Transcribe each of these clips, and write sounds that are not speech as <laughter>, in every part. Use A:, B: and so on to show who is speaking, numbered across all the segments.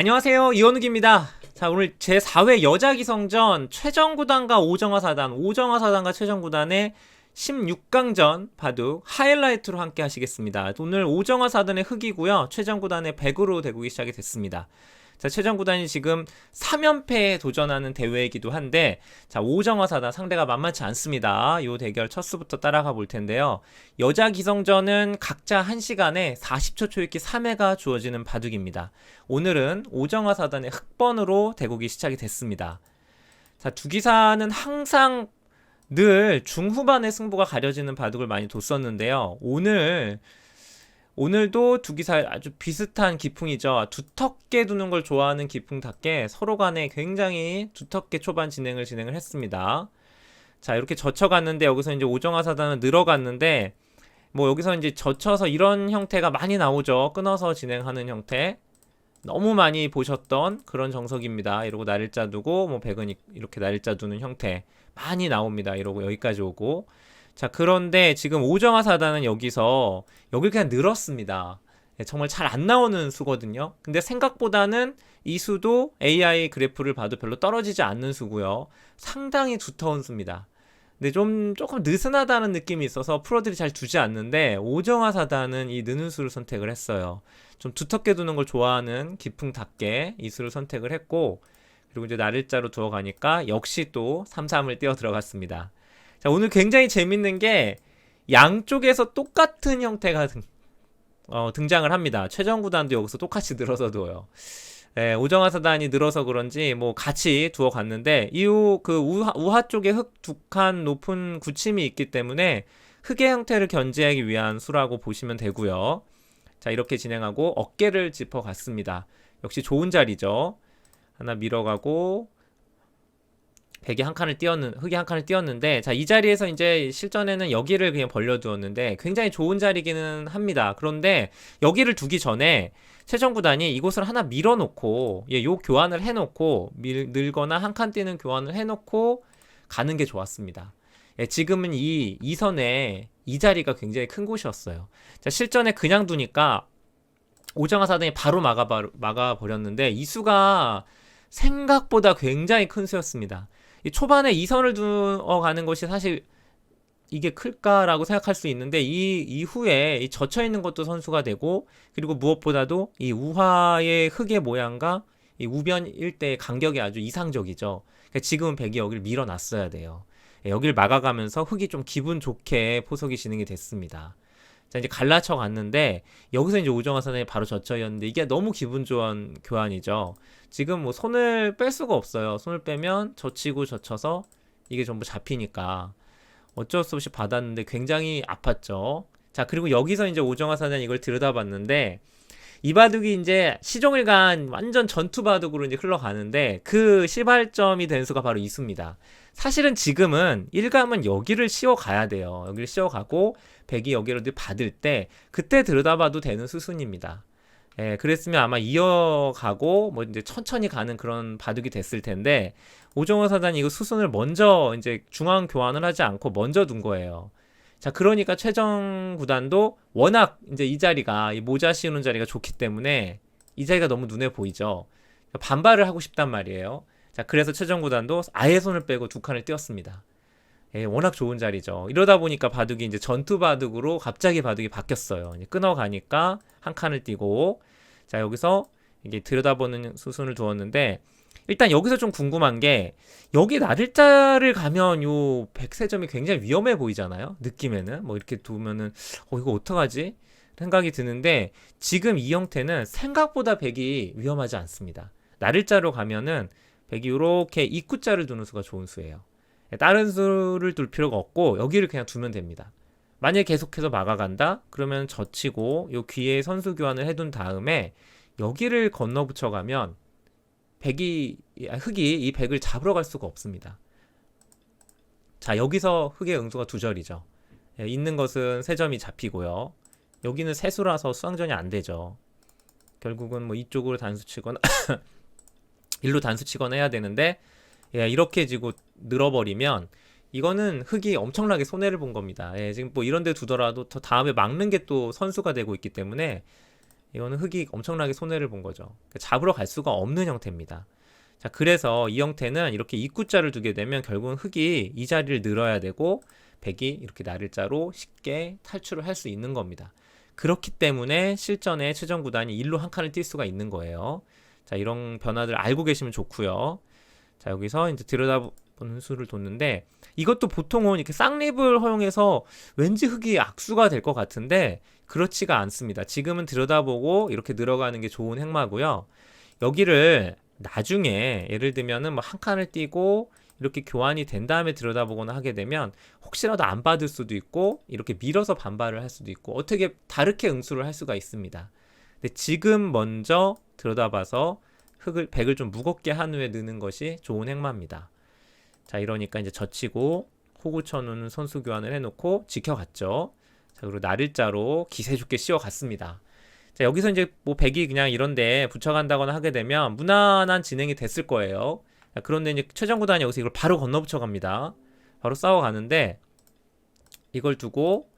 A: 안녕하세요. 이원욱입니다. 자 오늘 제4회 여자기성전 최정구단과 오정화 사단 오정화 사단과 최정구단의 16강전 바둑 하이라이트로 함께 하시겠습니다. 오늘 오정화 사단의 흑이고요. 최정구단의 백으로 대국이 시작이 됐습니다 자, 최정 구단이 지금 3연패에 도전하는 대회이기도 한데, 자, 오정화 사단 상대가 만만치 않습니다. 요 대결 첫 수부터 따라가 볼 텐데요. 여자 기성전은 각자 1시간에 40초 초읽기 3회가 주어지는 바둑입니다. 오늘은 오정화 사단의 흑번으로 대국이 시작이 됐습니다. 자, 두 기사는 항상 늘 중후반에 승부가 가려지는 바둑을 많이 뒀었는데요. 오늘 오늘도 두 기사 아주 비슷한 기풍이죠. 두텁게 두는 걸 좋아하는 기풍답게 서로 간에 굉장히 두텁게 초반 진행을 진행을 했습니다. 자, 이렇게 젖혀갔는데 여기서 이제 오정화 사단은 늘어갔는데 뭐 여기서 이제 젖혀서 이런 형태가 많이 나오죠. 끊어서 진행하는 형태. 너무 많이 보셨던 그런 정석입니다. 이러고 날일자 두고 뭐 백은 이렇게 날일자 두는 형태 많이 나옵니다. 이러고 여기까지 오고 자, 그런데 지금 오정화 사단은 여기서 여기 그냥 늘었습니다. 네, 정말 잘 안 나오는 수거든요. 근데 생각보다는 이 수도 AI 그래프를 봐도 별로 떨어지지 않는 수고요. 상당히 두터운 수입니다. 근데 좀 조금 느슨하다는 느낌이 있어서 프로들이 잘 두지 않는데 오정화 사단은 이 느는 수를 선택을 했어요. 좀 두텁게 두는 걸 좋아하는 기풍답게 이 수를 선택을 했고 그리고 이제 날일자로 두어 가니까 역시 또 3, 3을 띄어 들어갔습니다. 자, 오늘 굉장히 재밌는 게 양쪽에서 똑같은 형태가 등, 어, 등장을 합니다. 최정 구단도 여기서 똑같이 늘어서 두어요. 예, 오정화 사단이 늘어서 그런지 뭐 같이 두어 갔는데 이후 그 우하, 우하 쪽에 흙 두 칸 높은 구침이 있기 때문에 흙의 형태를 견제하기 위한 수라고 보시면 되고요. 자 이렇게 진행하고 어깨를 짚어 갔습니다. 역시 좋은 자리죠. 하나 밀어가고 백이 한 칸을 띄었는 흙이 한 칸을 띄었는데 자 이 자리에서 이제 실전에는 여기를 그냥 벌려두었는데 굉장히 좋은 자리기는 합니다. 그런데 여기를 두기 전에 최정 구단이 이곳을 하나 밀어놓고 예, 요 교환을 해놓고 밀, 늘거나 한칸 띄는 교환을 해놓고 가는 게 좋았습니다. 예, 지금은 이 이선에 이 자리가 굉장히 큰 곳이었어요. 자 실전에 그냥 두니까 오정화 사단이 바로 막아 막아 버렸는데 이 수가 생각보다 굉장히 큰 수였습니다. 이 초반에 이선을 두어 가는 것이 사실 이게 클까라고 생각할 수 있는데 이 이후에 이 젖혀 있는 것도 선수가 되고 그리고 무엇보다도 이 우화의 흙의 모양과 이 우변 일대의 간격이 아주 이상적이죠. 그러니까 지금은 백이 여기를 밀어놨어야 돼요. 예, 여기를 막아가면서 흙이 좀 기분 좋게 포석이 진행이 됐습니다. 자 이제 갈라쳐 갔는데 여기서 이제 오정화 선생이 바로 젖혀였는데 이게 너무 기분 좋은 교환이죠. 지금 뭐 손을 뺄 수가 없어요. 손을 빼면 젖히고 젖혀서 이게 전부 잡히니까 어쩔 수 없이 받았는데 굉장히 아팠죠. 자 그리고 여기서 이제 오정화 사장 이걸 들여다봤는데 이 바둑이 이제 시종일관 완전 전투 바둑으로 이제 흘러가는데 그 시발점이 된 수가 바로 이수입니다. 사실은 지금은 일감은 여기를 씌워 가야 돼요. 여기를 씌워 가고 백이 여기를 받을 때 그때 들여다봐도 되는 수순입니다. 예, 그랬으면 아마 이어가고 뭐 이제 천천히 가는 그런 바둑이 됐을 텐데 오정호 사단이 이거 수순을 먼저 이제 중앙 교환을 하지 않고 먼저 둔 거예요. 자, 그러니까 최정 구단도 워낙 이제 이 자리가 이 모자 씌우는 자리가 좋기 때문에 이 자리가 너무 눈에 보이죠. 반발을 하고 싶단 말이에요. 자, 그래서 최정 구단도 아예 손을 빼고 두 칸을 띄었습니다. 예, 워낙 좋은 자리죠. 이러다 보니까 바둑이 이제 전투 바둑으로 갑자기 바둑이 바뀌었어요. 끊어가니까 한 칸을 띄고 자 여기서 이게 들여다보는 수순을 두었는데 일단 여기서 좀 궁금한 게 여기 나들자를 가면 요 백세점이 굉장히 위험해 보이잖아요. 느낌에는 뭐 이렇게 두면은 어 이거 어떡하지? 생각이 드는데 지금 이 형태는 생각보다 백이 위험하지 않습니다. 나를자로 가면은 백이 이렇게 입구자를 두는 수가 좋은 수예요. 다른 수를 둘 필요가 없고 여기를 그냥 두면 됩니다. 만약에 계속해서 막아간다? 그러면 젖히고 요 귀에 선수 교환을 해둔 다음에 여기를 건너 붙여 가면 백이 아, 흙이 이 백을 잡으러 갈 수가 없습니다. 자 여기서 흙의 응수가 두 절이죠. 예, 있는 것은 세 점이 잡히고요. 여기는 세수라서 수항전이 안 되죠. 결국은 뭐 이쪽으로 단수 치거나 <coughs> 일로 단수 치거나 해야 되는데 예, 이렇게 지고 늘어버리면 이거는 흙이 엄청나게 손해를 본 겁니다. 예, 지금 뭐 이런 데 두더라도 더 다음에 막는 게 또 선수가 되고 있기 때문에 이거는 흑이 엄청나게 손해를 본 거죠. 그러니까 잡으러 갈 수가 없는 형태입니다. 자, 그래서 이 형태는 이렇게 입구자를 두게 되면 결국은 흑이 이 자리를 늘어야 되고 백이 이렇게 나를자로 쉽게 탈출을 할 수 있는 겁니다. 그렇기 때문에 실전에 최전 구단이 일로 한 칸을 뛸 수가 있는 거예요. 자, 이런 변화들 알고 계시면 좋고요. 자, 여기서 이제 들여다 보는 수를 뒀는데 이것도 보통은 이렇게 쌍립을 허용해서 왠지 흑이 악수가 될 것 같은데 그렇지가 않습니다. 지금은 들여다보고 이렇게 늘어가는 게 좋은 행마고요. 여기를 나중에 예를 들면은 뭐 한 칸을 띄고 이렇게 교환이 된 다음에 들여다보거나 하게 되면 혹시라도 안 받을 수도 있고 이렇게 밀어서 반발을 할 수도 있고 어떻게 다르게 응수를 할 수가 있습니다. 근데 지금 먼저 들여다봐서 흙을 백을 좀 무겁게 한 후에 넣는 것이 좋은 행마입니다. 자 이러니까 이제 젖히고 호구천우는 선수 교환을 해놓고 지켜갔죠. 자 그리고 나를자로 기세 좋게 씌워갔습니다. 자 여기서 이제 뭐 백이 그냥 이런데 붙여간다거나 하게 되면 무난한 진행이 됐을 거예요. 자, 그런데 이제 최전 구단이 여기서 이걸 바로 건너 붙여 갑니다. 바로 싸워가는데 이걸 두고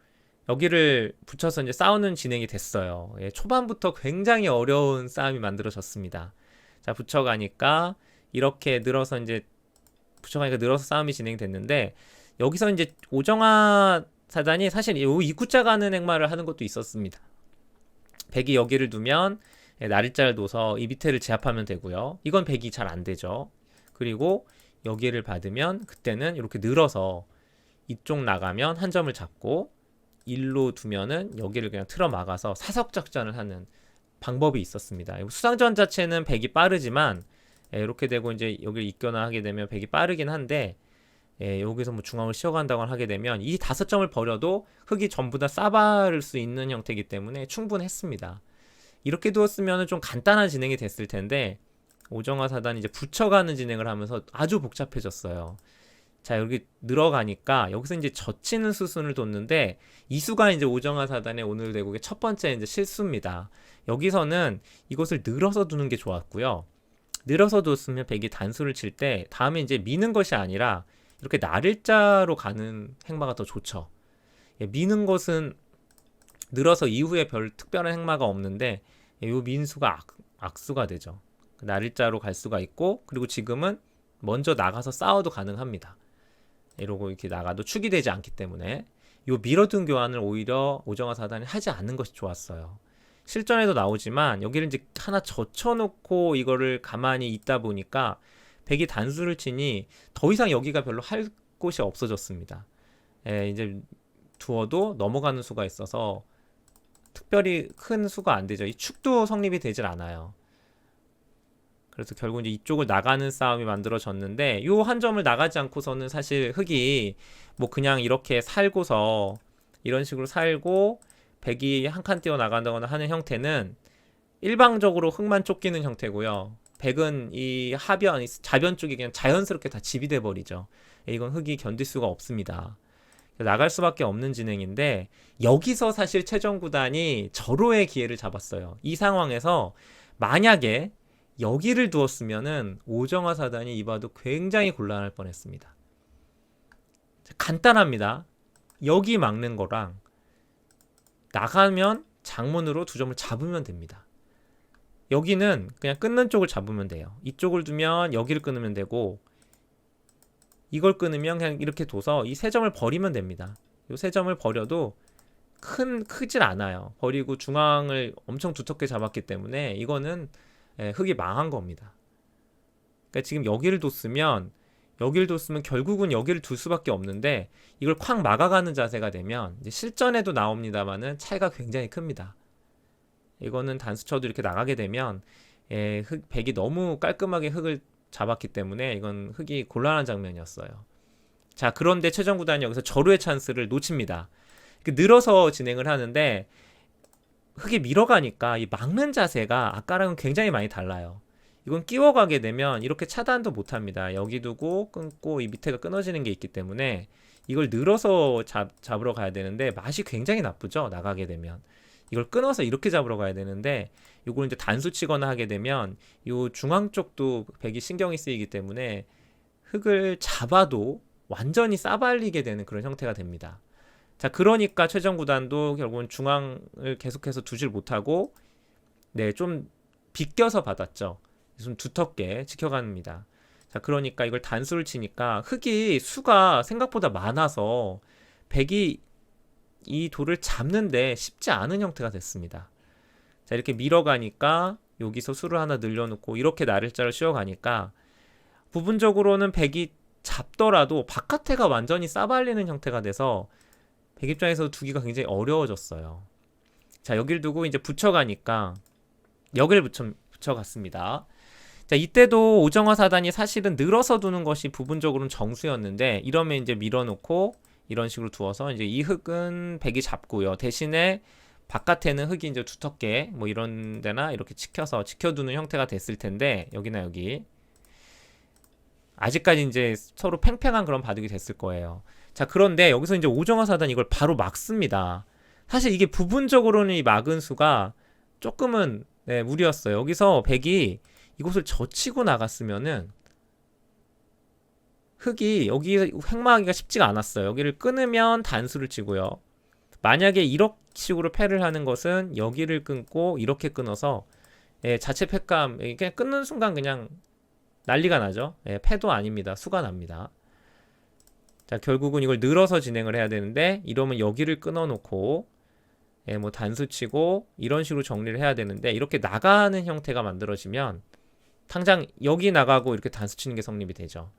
A: 여기를 붙여서 이제 싸우는 진행이 됐어요. 예, 초반부터 굉장히 어려운 싸움이 만들어졌습니다. 자, 붙여가니까 이렇게 늘어서 이제 붙여가니까 늘어서 싸움이 진행됐는데 여기서 이제 오정아 사단이 사실 이 입구자 가는 행마를 하는 것도 있었습니다. 백이 여기를 두면 예, 나를자를 둬서 이 밑에를 제압하면 되고요. 이건 백이 잘 안 되죠. 그리고 여기를 받으면 그때는 이렇게 늘어서 이쪽 나가면 한 점을 잡고 일로 두면은 여기를 그냥 틀어 막아서 사석 작전을 하는 방법이 있었습니다. 수상전 자체는 백이 빠르지만 예, 이렇게 되고 이제 여기를 있거나 하게 되면 백이 빠르긴 한데 예, 여기서 뭐 중앙을 씌워간다거나 하게 되면 이 다섯 점을 버려도 흙이 전부 다 싸바를 수 있는 형태이기 때문에 충분했습니다. 이렇게 두었으면 좀 간단한 진행이 됐을 텐데 오정화 사단이 이제 붙여가는 진행을 하면서 아주 복잡해졌어요. 자 여기 늘어가니까 여기서 이제 젖히는 수순을 뒀는데 이 수가 이제 오정화 사단의 오늘 대국의 첫 번째 이제 실수입니다. 여기서는 이것을 늘어서 두는 게 좋았고요. 늘어서 뒀으면 백이 단수를 칠 때 다음에 이제 미는 것이 아니라 이렇게 나를자로 가는 행마가 더 좋죠. 예, 미는 것은 늘어서 이후에 별 특별한 행마가 없는데 이 민수가 악, 악수가 되죠. 나를자로 갈 수가 있고 그리고 지금은 먼저 나가서 싸워도 가능합니다. 이러고 이렇게 나가도 축이 되지 않기 때문에 이 밀어둔 교환을 오히려 오정화 사단이 하지 않는 것이 좋았어요. 실전에도 나오지만 여기를 이제 하나 젖혀놓고 이거를 가만히 있다 보니까 백이 단수를 치니 더 이상 여기가 별로 할 곳이 없어졌습니다. 예, 이제 두어도 넘어가는 수가 있어서 특별히 큰 수가 안 되죠. 이 축도 성립이 되질 않아요. 그래서 결국 이제 이쪽을 나가는 싸움이 만들어졌는데 요 한 점을 나가지 않고서는 사실 흑이 뭐 그냥 이렇게 살고서 이런 식으로 살고 백이 한 칸 뛰어 나간다거나 하는 형태는 일방적으로 흑만 쫓기는 형태고요. 백은 이 하변, 이 자변 쪽이 그냥 자연스럽게 다 지비돼 버리죠. 이건 흑이 견딜 수가 없습니다. 나갈 수밖에 없는 진행인데 여기서 사실 최종 구단이 절호의 기회를 잡았어요. 이 상황에서 만약에 여기를 두었으면은 오정화 사단이 이봐도 굉장히 곤란할 뻔했습니다. 간단합니다. 여기 막는 거랑 나가면 장문으로 두 점을 잡으면 됩니다. 여기는 그냥 끊는 쪽을 잡으면 돼요. 이쪽을 두면 여기를 끊으면 되고 이걸 끊으면 그냥 이렇게 둬서 이 세 점을 버리면 됩니다. 이 세 점을 버려도 큰 크질 않아요. 버리고 중앙을 엄청 두텁게 잡았기 때문에 이거는 예, 흙이 망한 겁니다. 그러니까 지금 여기를 뒀으면 여기를 뒀으면 결국은 여기를 둘 수밖에 없는데 이걸 콱 막아가는 자세가 되면 실전에도 나옵니다만은 차이가 굉장히 큽니다. 이거는 단수쳐도 이렇게 나가게 되면 예, 흙, 백이 너무 깔끔하게 흙을 잡았기 때문에 이건 흙이 곤란한 장면이었어요. 자, 그런데 최정 구단이 여기서 절호의 찬스를 놓칩니다. 늘어서 진행을 하는데 흙이 밀어가니까 이 막는 자세가 아까랑은 굉장히 많이 달라요. 이건 끼워가게 되면 이렇게 차단도 못합니다. 여기 두고 끊고 이 밑에가 끊어지는 게 있기 때문에 이걸 늘어서 잡, 잡으러 가야 되는데 맛이 굉장히 나쁘죠. 나가게 되면. 이걸 끊어서 이렇게 잡으러 가야 되는데 이걸 이제 단수 치거나 하게 되면 이 중앙 쪽도 백이 신경이 쓰이기 때문에 흙을 잡아도 완전히 싸발리게 되는 그런 형태가 됩니다. 자, 그러니까 최정 구단도 결국은 중앙을 계속해서 두질 못하고 네, 좀 비껴서 받았죠. 좀 두텁게 지켜갑니다. 자, 그러니까 이걸 단수를 치니까 흙이 수가 생각보다 많아서 백이 이 돌을 잡는데 쉽지 않은 형태가 됐습니다. 자, 이렇게 밀어가니까 여기서 수를 하나 늘려놓고 이렇게 나를자를 씌워가니까 부분적으로는 백이 잡더라도 바깥에가 완전히 싸발리는 형태가 돼서 백 입장에서 두기가 굉장히 어려워졌어요. 자, 여길 두고 이제 붙여가니까 여기를 붙여, 붙여갔습니다. 자, 이때도 오정화 사단이 사실은 늘어서 두는 것이 부분적으로는 정수였는데 이러면 이제 밀어놓고 이런 식으로 두어서 이제 이 흙은 백이 잡고요. 대신에 바깥에는 흙이 이제 두텁게 뭐 이런 데나 이렇게 지켜서 지켜두는 형태가 됐을 텐데 여기나 여기 아직까지 이제 서로 팽팽한 그런 바둑이 됐을 거예요. 자, 그런데 여기서 이제 오정화 사단 이걸 바로 막습니다. 사실 이게 부분적으로는 이 막은 수가 조금은 네, 무리였어요. 여기서 백이 이곳을 젖히고 나갔으면은 흙이 여기 횡마하기가 쉽지가 않았어요. 여기를 끊으면 단수를 치고요. 만약에 이런 식으로 패를 하는 것은 여기를 끊고 이렇게 끊어서 예, 자체 패감 그냥 끊는 순간 그냥 난리가 나죠. 예, 패도 아닙니다. 수가 납니다. 자, 결국은 이걸 늘어서 진행을 해야 되는데 이러면 여기를 끊어 놓고 예, 뭐 단수 치고 이런 식으로 정리를 해야 되는데 이렇게 나가는 형태가 만들어지면 당장 여기 나가고 이렇게 단수 치는 게 성립이 되죠.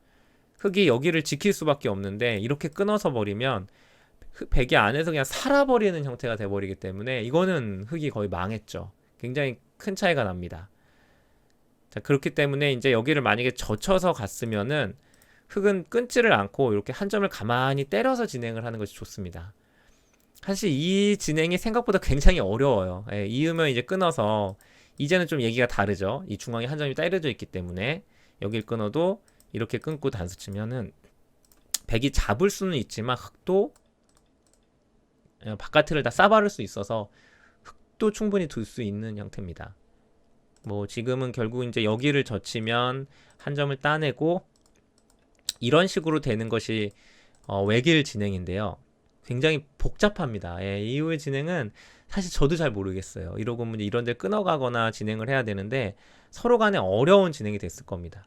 A: 흙이 여기를 지킬 수밖에 없는데 이렇게 끊어서 버리면 백이 안에서 그냥 살아버리는 형태가 돼버리기 때문에 이거는 흙이 거의 망했죠. 굉장히 큰 차이가 납니다. 자, 그렇기 때문에 이제 여기를 만약에 젖혀서 갔으면은 흙은 끊지를 않고 이렇게 한 점을 가만히 때려서 진행을 하는 것이 좋습니다. 사실 이 진행이 생각보다 굉장히 어려워요. 예, 이으면 이제 끊어서 이제는 좀 얘기가 다르죠. 이 중앙에 한 점이 때려져 있기 때문에 여길 끊어도 이렇게 끊고 단수 치면은 백이 잡을 수는 있지만 흙도 예, 바깥을 다 싸바를 수 있어서 흙도 충분히 둘 수 있는 형태입니다. 뭐 지금은 결국 이제 여기를 젖히면 한 점을 따내고 이런 식으로 되는 것이 어, 외길 진행인데요. 굉장히 복잡합니다. 예, 이후의 진행은 사실 저도 잘 모르겠어요. 이러고 뭐 이런 데 끊어가거나 진행을 해야 되는데 서로 간에 어려운 진행이 됐을 겁니다.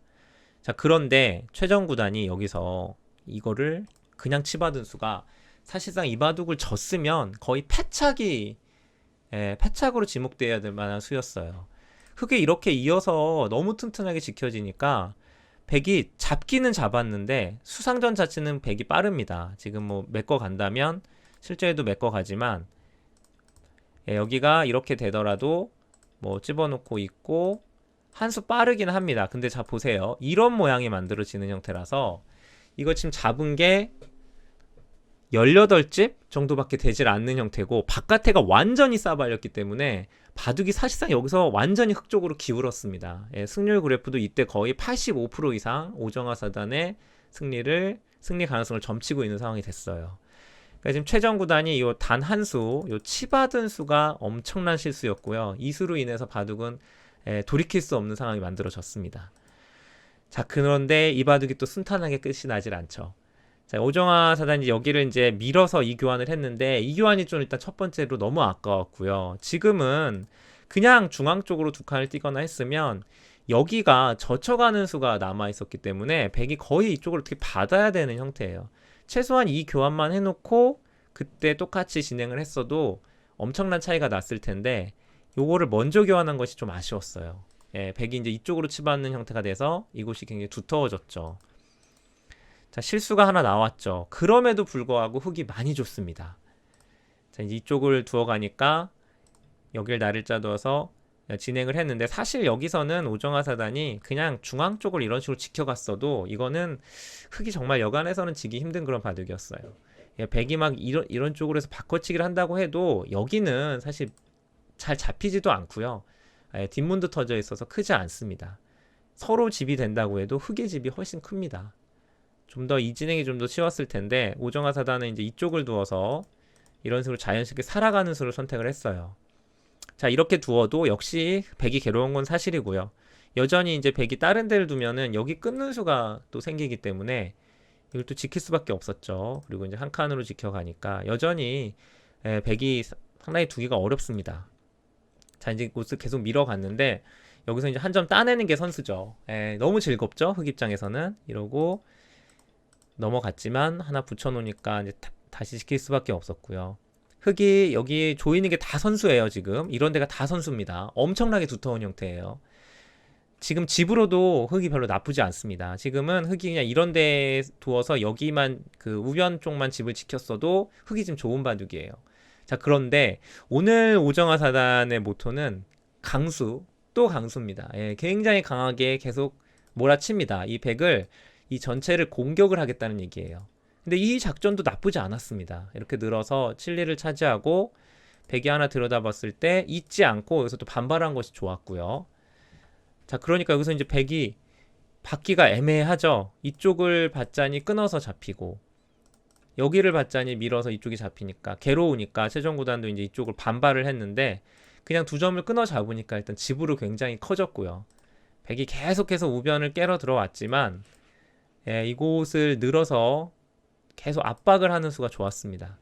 A: 자, 그런데 최정 구단이 여기서 이거를 그냥 치받은 수가 사실상 이 바둑을 졌으면 거의 패착이 예, 패착으로 지목돼야 될 만한 수였어요. 흙에 이렇게 이어서 너무 튼튼하게 지켜지니까 백이 잡기는 잡았는데 수상전 자체는 백이 빠릅니다. 지금 뭐 메꿔 간다면 실제에도 메꿔 가지만 예, 여기가 이렇게 되더라도 뭐 집어넣고 있고 한 수 빠르긴 합니다. 근데 자 보세요. 이런 모양이 만들어지는 형태라서 이거 지금 잡은 게 18집 정도밖에 되질 않는 형태고 바깥에가 완전히 싸발렸기 때문에 바둑이 사실상 여기서 완전히 흑쪽으로 기울었습니다. 예, 승률 그래프도 이때 거의 85% 이상 오정화 사단의 승리를 승리 가능성을 점치고 있는 상황이 됐어요. 그러니까 지금 최정 구단이 요단한 수, 요 치받은 수가 엄청난 실수였고요. 이 수로 인해서 바둑은 예, 돌이킬 수 없는 상황이 만들어졌습니다. 자, 그런데 이 바둑이 또 순탄하게 끝이 나질 않죠. 자, 오정화 사단이 여기를 이제 밀어서 이 교환을 했는데 이 교환이 좀 일단 첫 번째로 너무 아까웠고요. 지금은 그냥 중앙 쪽으로 두 칸을 띄거나 했으면 여기가 젖혀가는 수가 남아 있었기 때문에 백이 거의 이쪽을 어떻게 받아야 되는 형태예요. 최소한 이 교환만 해놓고 그때 똑같이 진행을 했어도 엄청난 차이가 났을 텐데 요거를 먼저 교환한 것이 좀 아쉬웠어요. 예, 백이 이제 이쪽으로 치받는 형태가 돼서 이곳이 굉장히 두터워졌죠. 자, 실수가 하나 나왔죠. 그럼에도 불구하고 흙이 많이 좋습니다. 자, 이제 이쪽을 두어 가니까 여길 나를 짜둬서 진행을 했는데 사실 여기서는 오정화 사단이 그냥 중앙 쪽을 이런 식으로 지켜갔어도 이거는 흙이 정말 여간에서는 지기 힘든 그런 바둑이었어요. 예, 백이 막 이런 이런 쪽으로 해서 바꿔치기를 한다고 해도 여기는 사실 잘 잡히지도 않고요. 예, 뒷문도 터져 있어서 크지 않습니다. 서로 집이 된다고 해도 흙의 집이 훨씬 큽니다. 좀 더 이 진행이 좀 더 쉬웠을 텐데 오정화 사단은 이제 이쪽을 두어서 이런 식으로 자연스럽게 살아가는 수를 선택을 했어요. 자 이렇게 두어도 역시 백이 괴로운 건 사실이고요. 여전히 이제 백이 다른 데를 두면은 여기 끊는 수가 또 생기기 때문에 이걸 또 지킬 수밖에 없었죠. 그리고 이제 한 칸으로 지켜가니까 여전히 백이 상당히 두기가 어렵습니다. 자 이제 옷을 계속 밀어갔는데 여기서 이제 한 점 따내는 게 선수죠. 예, 너무 즐겁죠 흑 입장에서는 이러고 넘어갔지만 하나 붙여놓으니까 이제 다, 다시 시킬 수밖에 없었고요. 흑이 여기 조이는 게 다 선수예요 지금 이런 데가 다 선수입니다. 엄청나게 두터운 형태예요. 지금 집으로도 흙이 별로 나쁘지 않습니다. 지금은 흙이 그냥 이런 데 두어서 여기만 그 우변 쪽만 집을 지켰어도 흙이 좀 좋은 바둑이에요. 자, 그런데 오늘 오정화 사단의 모토는 강수, 또 강수입니다. 예, 굉장히 강하게 계속 몰아칩니다. 이 백을 이 전체를 공격을 하겠다는 얘기예요. 근데 이 작전도 나쁘지 않았습니다. 이렇게 늘어서 칠리를 차지하고 백이 하나 들여다봤을 때 잊지 않고 여기서 또 반발한 것이 좋았고요. 자, 그러니까 여기서 이제 백이 받기가 애매하죠. 이쪽을 받자니 끊어서 잡히고 여기를 받자니 밀어서 이쪽이 잡히니까 괴로우니까 최종 구단도 이제 이쪽을 반발을 했는데 그냥 두 점을 끊어 잡으니까 일단 집으로 굉장히 커졌고요. 백이 계속해서 우변을 깨러 들어왔지만 예, 이곳을 늘어서 계속 압박을 하는 수가 좋았습니다.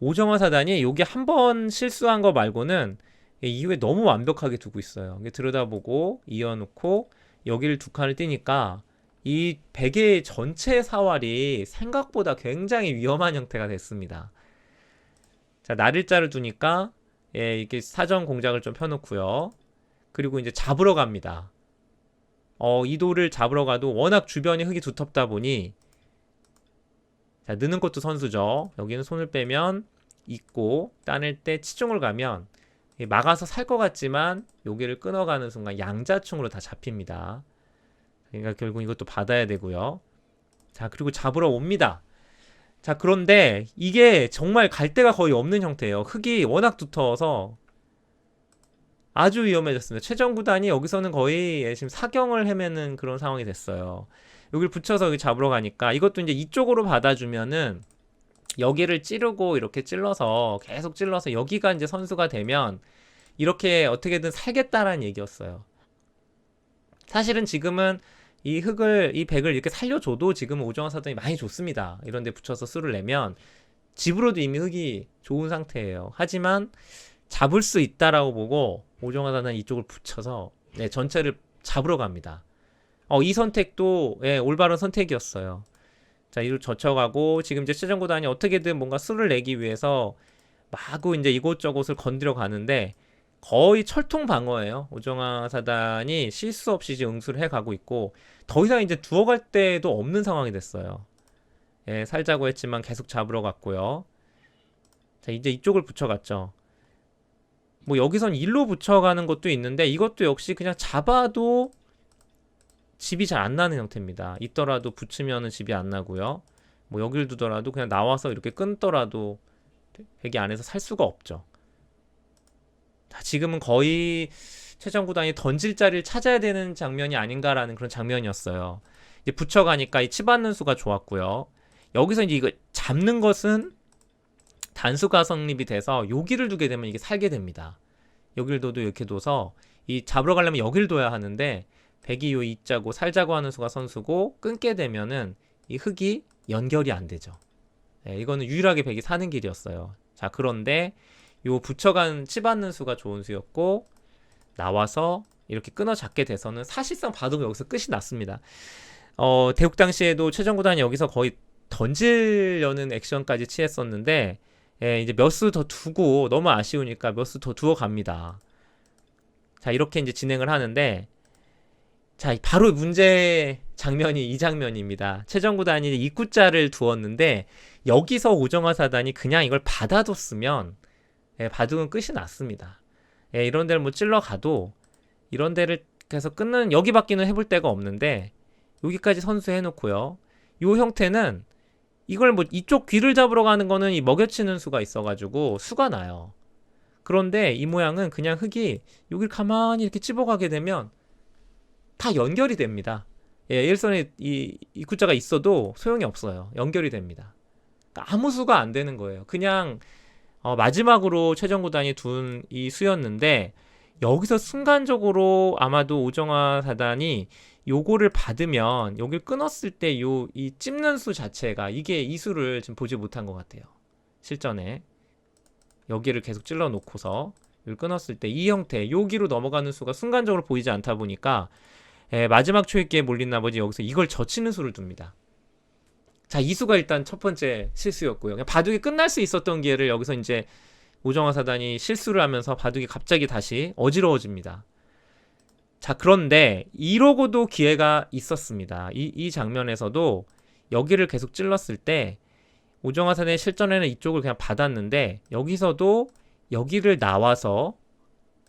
A: 오정화 사단이 여기 한 번 실수한 거 말고는 이후에 너무 완벽하게 두고 있어요. 들여다보고 이어놓고 여기를 두 칸을 띄니까 이 베개 전체 사활이 생각보다 굉장히 위험한 형태가 됐습니다. 자, 날일자를 두니까 예, 이게 사전 공작을 좀 펴놓고요. 그리고 이제 잡으러 갑니다. 어, 이 돌을 잡으러 가도 워낙 주변이 흙이 두텁다 보니 자, 느는 것도 선수죠. 여기는 손을 빼면 있고 따낼 때 치중을 가면 막아서 살 것 같지만 여기를 끊어가는 순간 양자충으로 다 잡힙니다. 그러니까 결국 이것도 받아야 되고요. 자 그리고 잡으러 옵니다. 자 그런데 이게 정말 갈 데가 거의 없는 형태예요. 흙이 워낙 두터워서 아주 위험해졌습니다. 최정 구단이 여기서는 거의 지금 사경을 헤매는 그런 상황이 됐어요. 여기를 붙여서 여기 잡으러 가니까 이것도 이제 이쪽으로 받아주면은 여기를 찌르고 이렇게 찔러서 계속 찔러서 여기가 이제 선수가 되면 이렇게 어떻게든 살겠다라는 얘기였어요. 사실은 지금은 이 흙을 이 백을 이렇게 살려줘도 지금 오정환 사단이 많이 좋습니다. 이런데 붙여서 수를 내면 집으로도 이미 흙이 좋은 상태예요. 하지만 잡을 수 있다라고 보고 사단 이쪽을 붙여서 네, 전체를 잡으러 갑니다. 어, 이 선택도 예, 올바른 선택이었어요. 자, 이로 젖혀가고 지금 이제 최정 구단이 어떻게든 뭔가 수를 내기 위해서 마구 이제 이곳저곳을 건드려 가는데 거의 철통 방어예요. 오정화 사단이 실수 없이 이제 응수를 해 가고 있고 더 이상 이제 두어갈 때도 없는 상황이 됐어요. 예, 살자고 했지만 계속 잡으러 갔고요. 자, 이제 이쪽을 붙여갔죠. 뭐 여기선 일로 붙여가는 것도 있는데 이것도 역시 그냥 잡아도 집이 잘 안 나는 형태입니다. 있더라도 붙이면은 집이 안 나고요. 뭐 여길 두더라도 그냥 나와서 이렇게 끊더라도 백이 안에서 살 수가 없죠. 자, 지금은 거의 최정 구단이 던질 자리를 찾아야 되는 장면이 아닌가라는 그런 장면이었어요. 이제 붙여가니까 이 치받는 수가 좋았고요. 여기서 이제 이거 잡는 것은 단수가 성립이 돼서 여기를 두게 되면 이게 살게 됩니다. 여기를 둬도 이렇게 둬서 이 잡으러 가려면 여기를 둬야 하는데 백이 요 이자고 살자고 하는 수가 선수고 끊게 되면은 이 흙이 연결이 안 되죠. 네, 이거는 유일하게 백이 사는 길이었어요. 자 그런데 요 붙여간 치받는 수가 좋은 수였고 나와서 이렇게 끊어 잡게 돼서는 사실상 바둑은 여기서 끝이 났습니다. 어, 대국 당시에도 최정 구단이 여기서 거의 던지려는 액션까지 취했었는데 예, 이제 몇 수 더 두고 너무 아쉬우니까 몇 수 더 두어 갑니다. 자 이렇게 이제 진행을 하는데 자 바로 문제 장면이 이 장면입니다. 최정 구단이 입구자를 두었는데 여기서 오정화 사단이 그냥 이걸 받아뒀으면 예, 바둑은 끝이 났습니다. 예, 이런 데를 뭐 찔러 가도 이런 데를 계속 끊는 여기밖에는 해볼 데가 없는데 여기까지 선수 해놓고요. 요 형태는 이걸 뭐 이쪽 귀를 잡으러 가는 거는 이 먹여치는 수가 있어가지고 수가 나요. 그런데 이 모양은 그냥 흙이 여기를 가만히 이렇게 찝어가게 되면 다 연결이 됩니다. 예, 일선에 이 입구자가 있어도 소용이 없어요. 연결이 됩니다. 그러니까 아무 수가 안 되는 거예요. 그냥 어, 마지막으로 최정 구단이 둔 이 수였는데 여기서 순간적으로 아마도 오정화 사단이 요거를 받으면 여기를 끊었을 때 요 이 찝는 수 자체가 이게 이 수를 지금 보지 못한 것 같아요. 실전에 여기를 계속 찔러 놓고서 을 끊었을 때 이 형태 여기로 넘어가는 수가 순간적으로 보이지 않다 보니까 예, 마지막 초입기에 몰린 나머지 여기서 이걸 젖히는 수를 둡니다. 자, 이 수가 일단 첫 번째 실수였고요. 바둑이 끝날 수 있었던 기회를 여기서 이제 오정화 사단이 실수를 하면서 바둑이 갑자기 다시 어지러워집니다. 자, 그런데 이러고도 기회가 있었습니다. 이, 이 장면에서도 여기를 계속 찔렀을 때 오정화 사단의 실전에는 이쪽을 그냥 받았는데 여기서도 여기를 나와서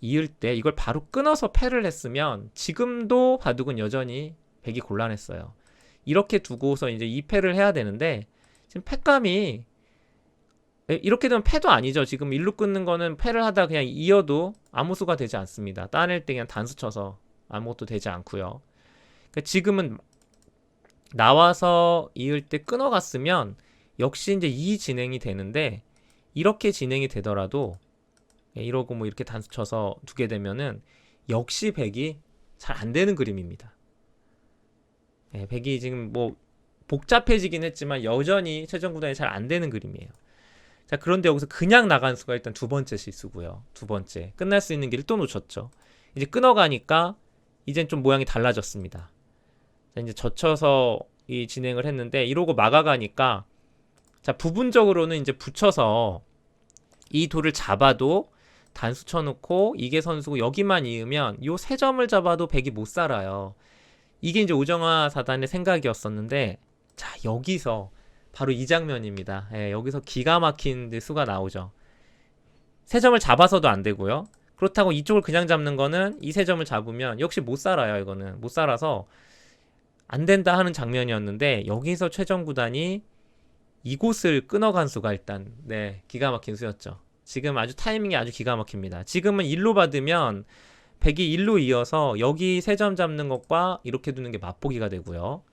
A: 이을 때 이걸 바로 끊어서 패를 했으면 지금도 바둑은 여전히 백이 곤란했어요. 이렇게 두고서 이제 2패를 해야 되는데 지금 패감이 에, 이렇게 되면 패도 아니죠. 지금 일루 끊는 거는 패를 하다 그냥 이어도 아무 수가 되지 않습니다. 따낼 때 그냥 단수 쳐서 아무것도 되지 않고요. 그러니까 지금은 나와서 이을 때 끊어갔으면 역시 이제 이 진행이 되는데 이렇게 진행이 되더라도 예, 이러고 뭐 이렇게 단수 쳐서 두게 되면은 역시 백이 잘 안 되는 그림입니다. 예, 백이 지금 뭐 복잡해지긴 했지만 여전히 최종 구단이 잘 안 되는 그림이에요. 자, 그런데 여기서 그냥 나간 수가 일단 두 번째 실수고요. 두 번째. 끝날 수 있는 길을 또 놓쳤죠. 이제 끊어가니까 이젠 좀 모양이 달라졌습니다. 자, 이제 젖혀서 이 진행을 했는데 이러고 막아가니까 자, 부분적으로는 이제 붙여서 이 돌을 잡아도 단수 쳐놓고 이게 선수고 여기만 이으면 요 세 점을 잡아도 백이 못 살아요. 이게 이제 오정화 사단의 생각이었었는데 자 여기서 바로 이 장면입니다. 예, 여기서 기가 막힌 수가 나오죠. 세 점을 잡아서도 안 되고요. 그렇다고 이쪽을 그냥 잡는 거는 이 세 점을 잡으면 역시 못 살아요. 이거는 못 살아서 안 된다 하는 장면이었는데 여기서 최정 구단이 이곳을 끊어간 수가 일단 네 기가 막힌 수였죠. 지금 아주 타이밍이 아주 기가 막힙니다. 지금은 일로 받으면 백이 일로 이어서 여기 세 점 잡는 것과 이렇게 두는 게 맛보기가 되고요.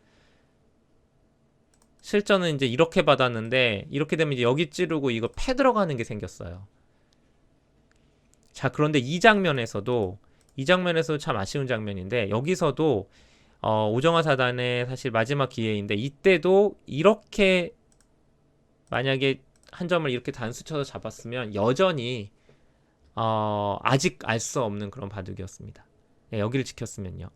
A: 실전은 이제 이렇게 받았는데 이렇게 되면 이제 여기 찌르고 이거 패 들어가는 게 생겼어요. 자 그런데 이 장면에서도 이 장면에서 참 아쉬운 장면인데 여기서도 어, 오정화 사단의 사실 마지막 기회인데 이때도 이렇게 만약에 한 점을 이렇게 단수 쳐서 잡았으면 여전히 어, 아직 알 수 없는 그런 바둑이었습니다. 네, 여기를 지켰으면요.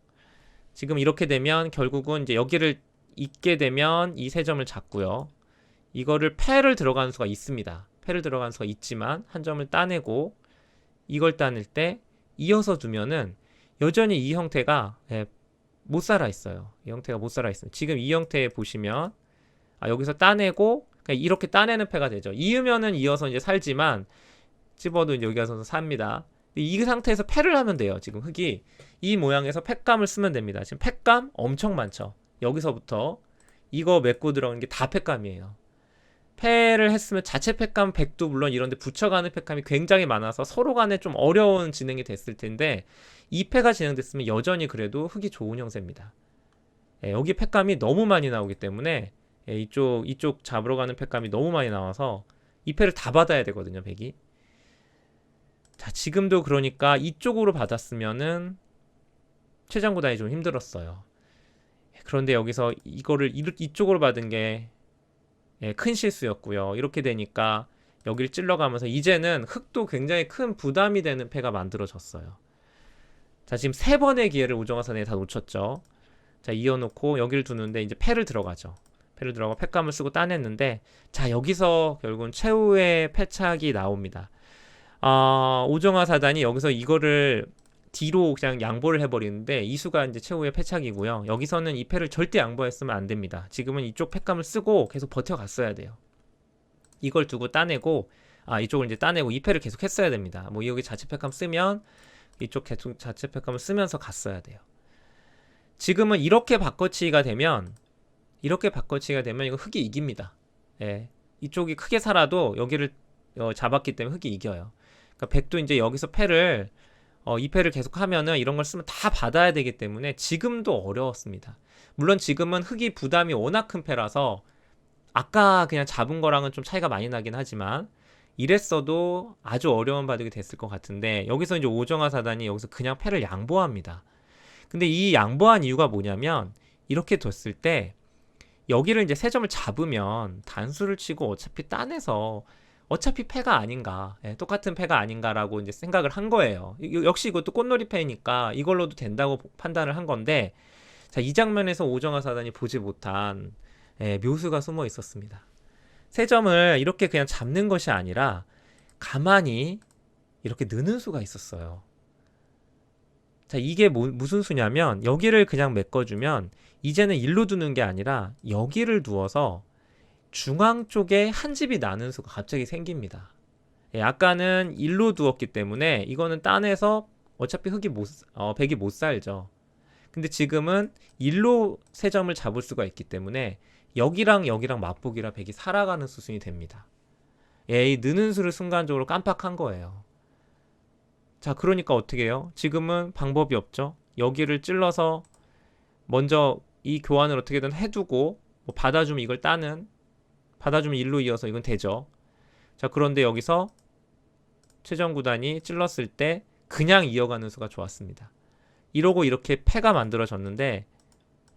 A: 지금 이렇게 되면 결국은 이제 여기를 잇게 되면 이 세 점을 잡고요. 이거를 패를 들어가는 수가 있습니다. 패를 들어가는 수가 있지만 한 점을 따내고 이걸 따낼 때 이어서 두면은 여전히 이 형태가 예, 못 살아 있어요. 이 형태가 못 살아 있어요. 지금 이 형태 보시면 아, 여기서 따내고 그러니까 이렇게 따내는 패가 되죠. 이으면은 이어서 이제 살지만 집어도 여기 가서 삽니다. 이 상태에서 패를 하면 돼요. 지금 흙이 이 모양에서 팩감을 쓰면 됩니다. 지금 팩감 엄청 많죠. 여기서부터 이거 맺고 들어가는 게 다 팩감이에요. 패를 했으면 자체 팩감 100도 물론 이런데 붙여가는 팩감이 굉장히 많아서 서로 간에 좀 어려운 진행이 됐을 텐데 이 패가 진행됐으면 여전히 그래도 흙이 좋은 형세입니다. 예, 여기 팩감이 너무 많이 나오기 때문에 예, 이쪽 이쪽 잡으러 가는 팩감이 너무 많이 나와서 이 패를 다 받아야 되거든요, 백이. 자, 지금도 그러니까 이쪽으로 받았으면은 최장 구단이 좀 힘들었어요. 그런데 여기서 이거를 이쪽으로 받은 게큰 예, 실수였고요. 이렇게 되니까 여기를 찔러가면서 이제는 흙도 굉장히 큰 부담이 되는 패가 만들어졌어요. 자, 지금 세 번의 기회를 우정화 선에 다 놓쳤죠. 자, 이어놓고 여기를 두는데 이제 패를 들어가죠. 패를 들어가 패감을 쓰고 따냈는데 자, 여기서 결국은 최후의 패착이 나옵니다. 어, 오정화 사단이 여기서 이거를 뒤로 그냥 양보를 해버리는데 이 수가 이제 최후의 패착이고요. 여기서는 이 패를 절대 양보했으면 안 됩니다. 지금은 이쪽 패감을 쓰고 계속 버텨갔어야 돼요. 이걸 두고 따내고 아 이쪽을 이제 따내고 이 패를 계속 했어야 됩니다. 뭐 여기 자체 패감 쓰면 이쪽 자체 패감을 쓰면서 갔어야 돼요. 지금은 이렇게 바꿔치기가 되면 이렇게 바꿔치기가 되면 이거 흙이 이깁니다. 예. 이쪽이 크게 살아도 여기를 어, 잡았기 때문에 흙이 이겨요. 그러니까 백도 이제 여기서 패를 어, 2패를 계속 하면은 이런 걸 쓰면 다 받아야 되기 때문에 지금도 어려웠습니다. 물론 지금은 흙이 부담이 워낙 큰 패라서 아까 그냥 잡은 거랑은 좀 차이가 많이 나긴 하지만 이랬어도 아주 어려운 바둑이 됐을 것 같은데 여기서 이제 오정화 사단이 여기서 그냥 패를 양보합니다. 근데 이 양보한 이유가 뭐냐면 이렇게 뒀을 때 여기를 이제 세 점을 잡으면 단수를 치고 어차피 따내서 어차피 패가 아닌가, 예, 똑같은 패가 아닌가라고 이제 생각을 한 거예요. 이- 역시 이것도 꽃놀이 패니까 이걸로도 된다고 판단을 한 건데, 자, 이 장면에서 오정화 사단이 보지 못한 예, 묘수가 숨어 있었습니다. 세 점을 이렇게 그냥 잡는 것이 아니라 가만히 이렇게 느는 수가 있었어요. 자, 이게 뭐- 무슨 수냐면 여기를 그냥 메꿔주면 이제는 일로 두는 게 아니라 여기를 두어서 중앙 쪽에 한 집이 나는 수가 갑자기 생깁니다. 예, 아까는 일로 두었기 때문에 이거는 딴에서 어차피 흙이 못, 어, 백이 못 살죠. 근데 지금은 일로 세 점을 잡을 수가 있기 때문에 여기랑 여기랑 맞보기라 백이 살아가는 수순이 됩니다. 예, 이 느는 수를 순간적으로 깜빡한 거예요. 자, 그러니까 어떻게 해요? 지금은 방법이 없죠. 여기를 찔러서 먼저 이 교환을 어떻게든 해두고 뭐 받아주면 이걸 따는 받아주면 일로 이어서 이건 되죠. 자, 그런데 여기서 최정 구단이 찔렀을 때 그냥 이어가는 수가 좋았습니다. 이러고 이렇게 패가 만들어졌는데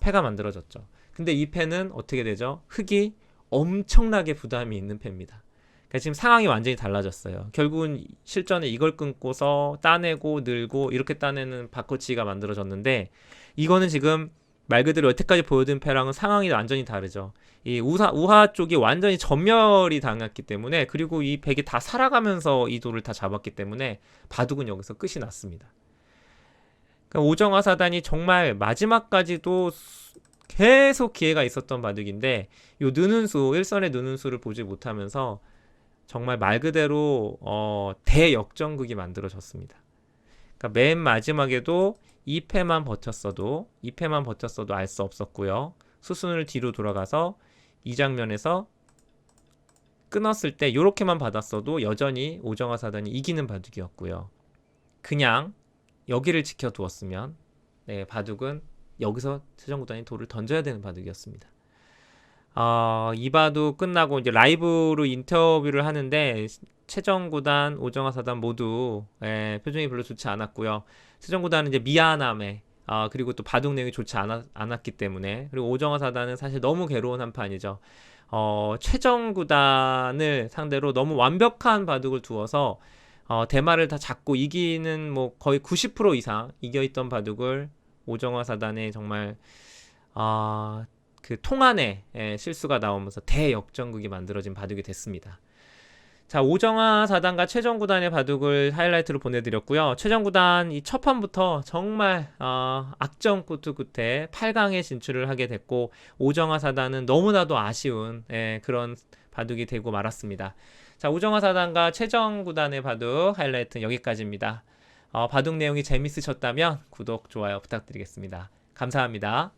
A: 패가 만들어졌죠. 근데 이 패는 어떻게 되죠? 흙이 엄청나게 부담이 있는 패입니다. 그러니까 지금 상황이 완전히 달라졌어요. 결국은 실전에 이걸 끊고서 따내고 늘고 이렇게 따내는 바코치가 만들어졌는데 이거는 지금 말 그대로 여태까지 보여준 패랑은 상황이 완전히 다르죠. 이 우하, 우하 쪽이 완전히 전멸이 당했기 때문에 그리고 이 백이 다 살아가면서 이 돌을 다 잡았기 때문에 바둑은 여기서 끝이 났습니다. 그러니까 오정화 사단이 정말 마지막까지도 수- 계속 기회가 있었던 바둑인데 요 느는 수 일선의 느는 수를 보지 못하면서 정말 말 그대로 어, 대역전극이 만들어졌습니다. 그러니까 맨 마지막에도 2패만 버텼어도 2패만 버텼어도 알 수 없었고요. 수순을 뒤로 돌아가서 이 장면에서 끊었을 때 이렇게만 받았어도 여전히 오정화 사단이 이기는 바둑이었고요. 그냥 여기를 지켜두었으면 네, 바둑은 여기서 최정구단이 돌을 던져야 되는 바둑이었습니다. 어, 이 바둑 끝나고 이제 라이브로 인터뷰를 하는데 최정 구단, 오정화 사단 모두 예, 표정이 별로 좋지 않았고요. 최정 구단은 이제 미안함에 아, 그리고 또 바둑 내용이 좋지 않았, 않았기 때문에 그리고 오정화 사단은 사실 너무 괴로운 한판이죠. 어, 최정 구단을 상대로 너무 완벽한 바둑을 두어서 어, 대마를 다 잡고 이기는 뭐 거의 90% 이상 이겨 있던 바둑을 오정화 사단의 정말 아, 그 통안에 예, 실수가 나오면서 대역전극이 만들어진 바둑이 됐습니다. 자, 오정화 사단과 최정구단의 바둑을 하이라이트로 보내드렸고요. 최정구단 이 첫 판부터 정말 어, 악정 끝 끝에 8강에 진출을 하게 됐고 오정화 사단은 너무나도 아쉬운 예, 그런 바둑이 되고 말았습니다. 자, 오정화 사단과 최정구단의 바둑 하이라이트는 여기까지입니다. 어, 바둑 내용이 재밌으셨다면 구독, 좋아요 부탁드리겠습니다. 감사합니다.